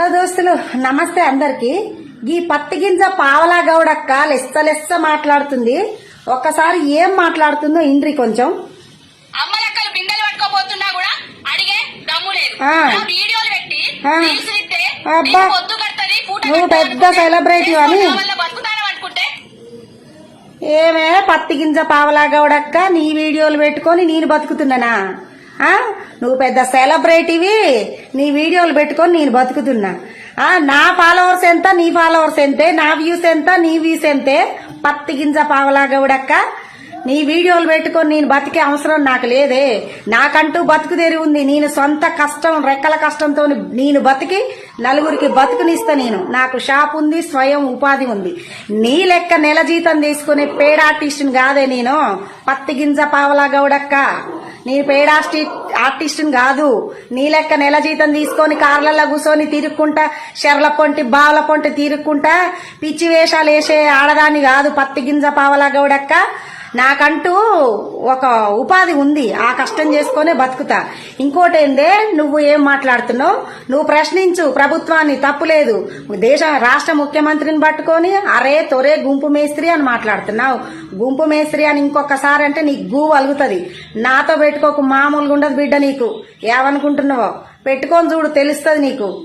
Hello దోస్తులు నమస్తే అందరికి ఈ పత్తి గింజ పావలా గౌడక్క లెస్స లెస్స మాట్లాడుతుంది ఒక్కసారి ఏం మాట్లాడుతుందో ఇండ్రి కొంచెం అమ్మలక్కలు బిందెలు పట్టుకోపోతున్నా కూడా అడిగే దమ్ము లేదు ఆ. నా వీడియోలు పెట్టి ఆ. రీల్స్ ఇస్తే అబ్బా. నీకు పొద్దు కడతది పూట నువ్వు కడతది పెద్ద అనుకుంటే, celebrity అని. చేసుకోవడం వల్ల బతుకుతానం అనుకుంటే ఏమే పత్తి గింజ పావలా గౌడక్క నీ వీడియోలు పెట్టుకొని నేను బతుకుతున్నానా నువ్వు పెద్ద సెలబ్రిటీవి. నీ వీడియోలు పెట్టుకొని నేను బతుకుతున్నా. నా ఫాలోవర్స్ ఎంత నీ ఫాలోవర్స్ ఎంతే నా వ్యూస్ ఎంత నీ వ్యూస్ ఎంతే? పత్తి గింజ పావలా గౌడక్క నీ వీడియోలు పెట్టుకొని నేను బతికే అవసరం నాకు లేదే. నాకంటూ బతుకు ఉంది. నేను సొంత కష్టం రెక్కల కష్టంతో నేను బతికి నలుగురికి బతుకునిస్తా నేను. నాకు షాప్ ఉంది స్వయం ఉపాధి ఉంది. నీ లెక్క నెల జీతం తీసుకునే పేడ ఆర్టిస్ట్ని కాదే నేను. పత్తి గింజ పావలా గౌడక్క నేను పేడ్ ఆర్టిస్ట్ కాదు. నీ లెక్క నెల జీతం తీసుకొని కార్లలో కూర్చొని తిరుక్కుంటా షెర్ల పొంటి బావల పొంటి తిరుక్కుంటా పిచ్చి వేషాలు వేసే ఆడదాన్ని కాదు పత్తి గింజ పావలా గౌడక్క. నాకంటూ ఒక ఉపాధి ఉంది. ఆ కష్టం చేసుకునే బతుకుతా. ఇంకోటేందే నువ్వు ఏం మాట్లాడుతున్నావు? నువ్వు ప్రశ్నించు. ప్రభుత్వాన్ని తప్పులేదు. దేశ రాష్ట్ర ముఖ్యమంత్రిని పట్టుకొని అరే తొరే గుంపు మేస్త్రి అని మాట్లాడుతున్నావు. గుంపు మేస్త్రి అని ఇంకొకసారి అంటే నీకు గూ అలుగుతుంది నాతో పెట్టుకోకు మామూలుగా ఉండదు బిడ్డ నీకు. ఏమనుకుంటున్నావో? పెట్టుకొని చూడు తెలుస్తుంది నీకు.